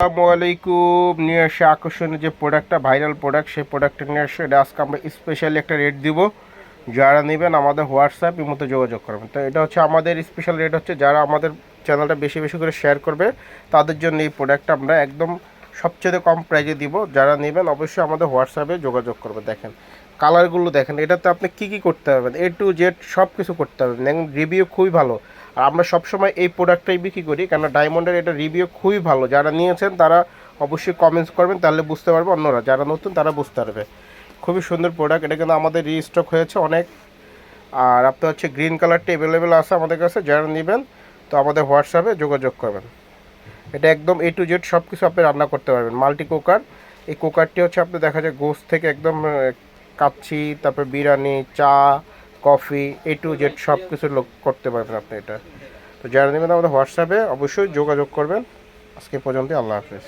আসসালামু আলাইকুম। নিয়ে এসে আকর্ষণীয় যে প্রোডাক্টটা ভাইরাল প্রোডাক্ট সেই প্রোডাক্টটা নিয়ে এসে এটা আজকে আমরা স্পেশালি একটা রেট দিব। যারা নেবেন আমাদের হোয়াটসঅ্যাপ এর মতো যোগাযোগ করবেন। তো এটা হচ্ছে আমাদের স্পেশাল রেট হচ্ছে যারা আমাদের চ্যানেলটা বেশি বেশি করে শেয়ার করবে, তাদের জন্য এই প্রোডাক্টটা আমরা একদম সবচেয়ে কম প্রাইজে দিব। যারা নেবেন অবশ্যই আমাদের হোয়াটসঅ্যাপে যোগাযোগ করবে দেখেন কালারগুলো দেখেন, এটাতে আপনি কী কী করতে পারবেন? এ টু জেড সব কিছু করতে পারবেন। রিভিউ খুবই ভালো। আর আমরা সবসময় এই প্রোডাক্টটাই বিক্রি করি কেন ডায়মন্ডের এটা রিভিউ খুবই ভালো। যারা নিয়েছেন তারা অবশ্যই কমেন্টস করবেন, তাহলে বুঝতে পারবে অন্যরা। যারা নতুন, তারা বুঝতে পারবে। খুবই সুন্দর প্রোডাক্ট এটা কিন্তু আমাদের রিস্টক হয়েছে অনেক। আর আপনার হচ্ছে গ্রিন কালারটি অ্যাভেলেবেল আছে আমাদের কাছে, যারা নেবেন, তো আমাদের হোয়াটসঅ্যাপে যোগাযোগ করবেন। এটা একদম এ টু জেড সব কিছু আপনি রান্না করতে পারবেন। মাল্টি কুকার এই কুকারটি হচ্ছে আপনি দেখা যায় গোস থেকে একদম কাচ্ছি, তারপর বিরিয়ানি, চা কফি এ টু জেড সব কিছু লোক করতে পারবেন আপনি এটা। তো যারা নেবেন আমাদের হোয়াটসঅ্যাপে অবশ্যই যোগাযোগ করবেন। আজকে পর্যন্ত আল্লাহ হাফেজ।